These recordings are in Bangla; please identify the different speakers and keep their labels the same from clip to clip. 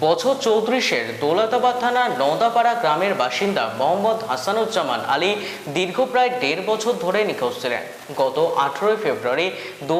Speaker 1: বছর চৌত্রিশের দৌলতাবাদ থানার নওদাপাড়া গ্রামের বাসিন্দা মোহাম্মদ হাসানুজ্জামান আলী দীর্ঘ প্রায় দেড় বছর ধরে নিখোঁজ ছিলেন। গত আঠেরোই ফেব্রুয়ারি দু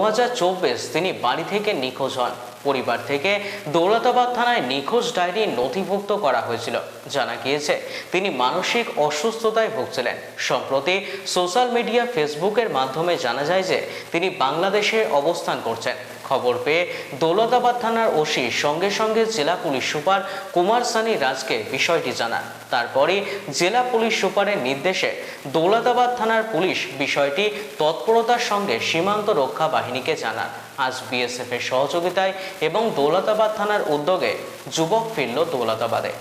Speaker 1: তিনি বাড়ি থেকে নিখোঁজ হন। পরিবার থেকে দৌলতাবাদ থানায় নিখোঁজ ডায়েরি নথিভুক্ত করা হয়েছিল। জানা গিয়েছে, তিনি মানসিক অসুস্থতায় ভুগছিলেন। সম্প্রতি সোশ্যাল মিডিয়া ফেসবুকের মাধ্যমে জানা যায় যে, তিনি বাংলাদেশে অবস্থান করছেন। খবর পেয়ে দৌলতাবাদ থানার ওসি সঙ্গে সঙ্গে জেলা পুলিশ সুপার কুমার সানি রাজকে বিষয়টি জানান। তারপরে জেলা পুলিশ সুপারের নির্দেশে দৌলতাবাদ থানার পুলিশ বিষয়টি তৎপরতার সঙ্গে সীমান্ত রক্ষা বাহিনীকে জানান। আজ বিএসএফ এর সহযোগিতায় এবং দৌলতাবাদ থানার উদ্যোগে যুবক ফিরল দৌলতাবাদে।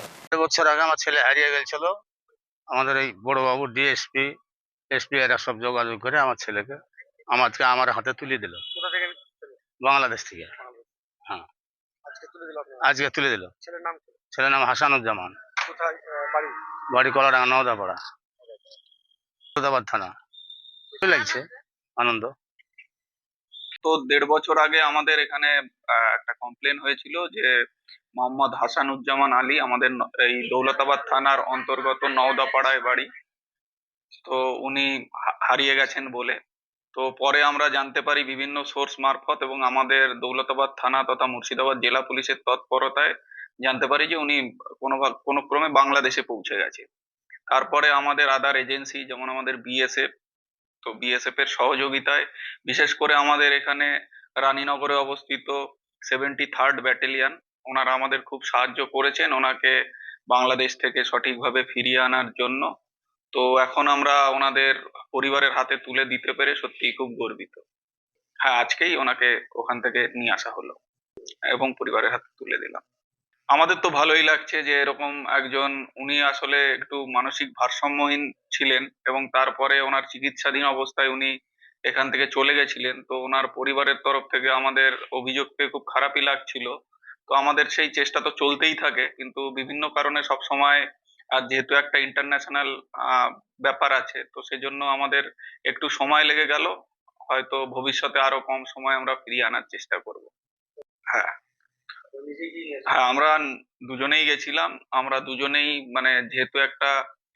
Speaker 2: বছর আগে আমার ছেলে হারিয়ে গেছিল। আমাদের এই বড়বাবু ডিএসপি, এসপি এরা সব যোগাযোগ করে আমার ছেলেকে আমাকে আমার হাতে তুলে দিল। বাংলাদেশ থেকে। হ্যাঁ।
Speaker 3: আজকে তুলে দিল আপনার।
Speaker 2: আজকে তুলে দিল।
Speaker 3: ছেলের নাম
Speaker 2: হাসানুজ্জামান।
Speaker 3: বাড়ি?
Speaker 2: বাড়ি কলাডাঙ্গা নওদাপাড়া। নওদাবাদ থানা। লাগছে। আনন্দ।
Speaker 4: তো দেড় বছর আগে আমাদের এখানে আহ, একটা কমপ্লেন হয়েছিল যে মোহাম্মদ হাসানুজ্জামান আলী আমাদের ন- এই দৌলতাবাদ থানার অন্তর্গত নওদাপাড়ায় বাড়ি। তো উনি হারিয়ে গেছেন বলে। তো পরে আমরা জানতে পারি বিভিন্ন সোর্স মারফত এবং আমাদের দৌলতাবাদ থানা তথা মুর্শিদাবাদ জেলা পুলিশের তৎপরতায় জানতে পারি যে উনি কোনো কোনো ক্রমে বাংলাদেশে পৌঁছে গেছে। তারপরে আমাদের আদার এজেন্সি যেমন আমাদের বিএসএফ তো বিএসএফ এর সহযোগিতায় বিশেষ করে আমাদের এখানে রানীনগরে অবস্থিত সেভেন্টি থার্ড ব্যাটালিয়ান ওনারা আমাদের খুব সাহায্য করেছেন ওনাকে বাংলাদেশ থেকে সঠিকভাবে ফিরিয়ে আনার জন্য। তো এখন আমরা ওনাদের পরিবারের হাতে তুলে দিতে পেরে সত্যিই খুব গর্বিত। হ্যাঁ আজকেই ওনাকে ওখান থেকে নিয়ে আসা হলো এবং পরিবারের হাতে তুলে দিলাম। আমাদের তো ভালোই লাগছে যে এরকম একজন, উনি আসলে একটু মানসিক ভারসাম্যহীন ছিলেন এবং তারপরে ওনার চিকিৎসাধীন অবস্থায় উনি এখান থেকে চলে গেছিলেন। তো ওনার পরিবারের তরফ থেকে আমাদের অভিযোগ পেয়ে খুব খারাপই লাগছিল। তো আমাদের সেই চেষ্টা তো চলতেই থাকে, কিন্তু বিভিন্ন কারণে সব সময় আর যেহেতু একটা ইন্টারন্যাশনাল ব্যাপার আছে, তো সেজন্য আমাদের একটু সময় লেগে গেল। হয়তো ভবিষ্যতে আরও কম সময় আমরা ফিরিয়ে আনার চেষ্টা করব। হ্যাঁ। হ্যাঁ আমরা দুজনেই গেছিলাম। আমরা দুজনেই মানে যেহেতু একটা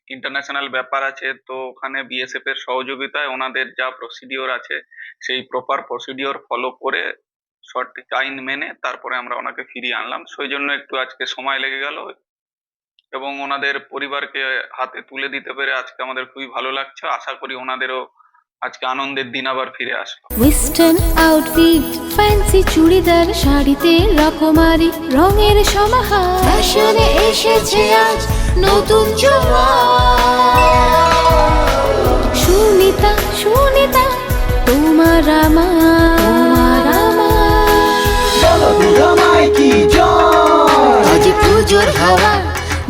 Speaker 4: ইন্টারন্যাশনাল ব্যাপার আছে, তো ওখানে বিএসএফ এর সহযোগিতায় ওনাদের যা প্রসিডিওর আছে, সেই প্রপার প্রসিডিওর ফলো করে সঠিক আইন মেনে তারপরে আমরা ওনাকে ফিরিয়ে আনলাম। সেই জন্য একটু আজকে সময় লেগে গেল। এবং ওনাদের পরিবারকে হাতে তুলে দিতে পেরে আজকে আমাদের খুবই ভালো লাগছে। আশা করি ওনাদেরও আজকে আনন্দের দিন আবার ফিরে আসবে।
Speaker 5: ওয়েস্টার্ন আউটফিট ফ্যান্সি চুড়িদার শাড়িতে রকমারি রঙের সমাহার। ফ্যাশনে এসেছে আজ নতুন সুনিতা সুনিতা তোমার আমার। তোমার আমার। আজ পুজোর হাওয়া।